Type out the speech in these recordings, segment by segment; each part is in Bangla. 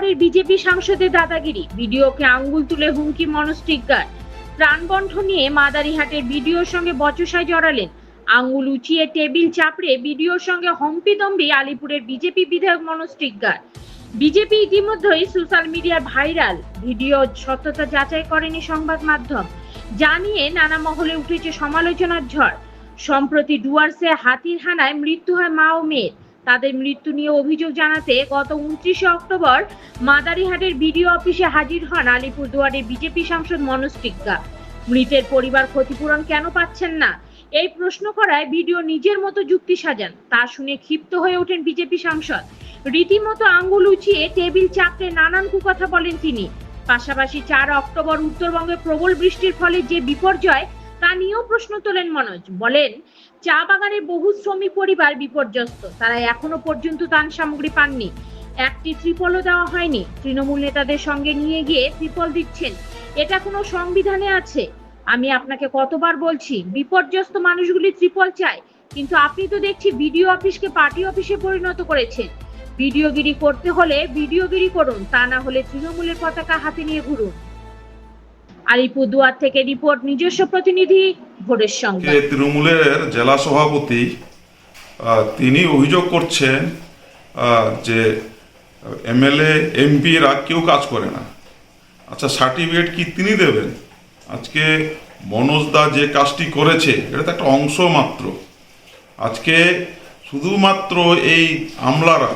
বাগানের বিজেপি সাংসদের দাদাগিরি। ভিডিওকে আঙ্গুল তুলে হুমকি মনস্টিকগার প্রাণবন্ধ নিয়ে মাদারিহাটের ভিডিওর সঙ্গে বচসায় জড়ালেন। আঙ্গুল উঁচিয়ে টেবিল চাপড়ে বিডিওর সঙ্গে হম্পিদম্বি আলিপুরের বিজেপি বিধায়ক মনস্টিকগার বিজেপি ইতিমধ্যেই সোশ্যাল মিডিয়ার ভাইরাল। ভিডিও সত্যতা যাচাই করেনি সংবাদ মাধ্যম। জানিয়ে নানা মহলে উঠেছে সমালোচনার ঝড়। সম্প্রতি ডুয়ার্সে হাতির হানায় মৃত্যু হয় মা ও মেয়ের। তাদের মৃত্যু নিয়ে অভিযোগ জানাতে গত উনত্রিশে অক্টোবর মাদারিহাটের বিডিও অফিসে হাজির হন আলিপুরদুয়ারের বিজেপি সাংসদ মনোজ টিক্কা। মৃতের পরিবার ক্ষতিপূরণ কেন পাচ্ছেন না? এই প্রশ্ন করায় ভিডিও নিজের মতো যুক্তি সাজান। তা শুনে ক্ষিপ্ত হয়ে ওঠেন বিজেপি সাংসদ। রীতিমতো আঙ্গুল উঁচিয়ে টেবিল চাপড়ে নানান কুকথা বলেন তিনি। পাশাপাশি চার অক্টোবর উত্তরবঙ্গে প্রবল বৃষ্টির ফলে যে বিপর্যয়, তা নিয়েও প্রশ্ন তোলেন মনোজ। বলেন চা বাগানের বহু শ্রমিক পরিবার বিপর্যস্ত। তারা এখনও পর্যন্ত ত্রাণ সামগ্রী পাননি। একটি ত্রিপলও দেওয়া হয়নি। তৃণমূল নেতাদের সঙ্গে নিয়ে গিয়ে ত্রিপল দিচ্ছেন। এটা কোনো সংবিধানে আছে? আমি আপনাকে কতবার বলছি, বিপর্যস্ত মানুষগুলি ত্রিপল চায়, কিন্তু আপনি তো দেখছি বিডিও অফিসকে পার্টি অফিসে পরিণত করেছেন। ভিডিওগিরি করতে হলে ভিডিওগিরি করুন, তা না হলে তৃণমূলের পতাকা হাতে নিয়ে ঘুরুন। আলিপুরদুয়ার থেকে রিপোর্ট, নিজস্ব প্রতিনিধি তৃণমূলের জেলা সভাপতি তিনি অভিযোগ করছেন যে এমএলএ, এমপিরা কেউ কাজ করে না। আচ্ছা সার্টিফিকেট কি তিনি দেবেন? আজকে মনোজ দা যে কাজটি করেছে, এটা তো একটা অংশ মাত্র। আজকে শুধুমাত্র এই আমলারা,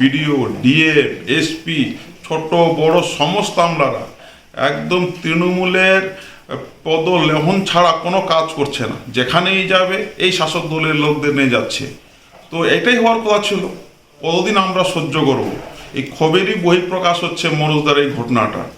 বিডিও ডিএফ এসপি, ছোট, বড়, সমস্ত আমলারা, একদম তৃণমূলের পদ লেহন ছাড়া কোনো কাজ করছে না। যেখানেই যাবে, এই শাসক দলের লোকদের নিয়ে যাচ্ছে। তো এটাই হওয়ার কথা ছিল। কতদিন আমরা সহ্য করব? এই খবেরই বহিঃপ্রকাশ হচ্ছে মনোজদার এই ঘটনাটা।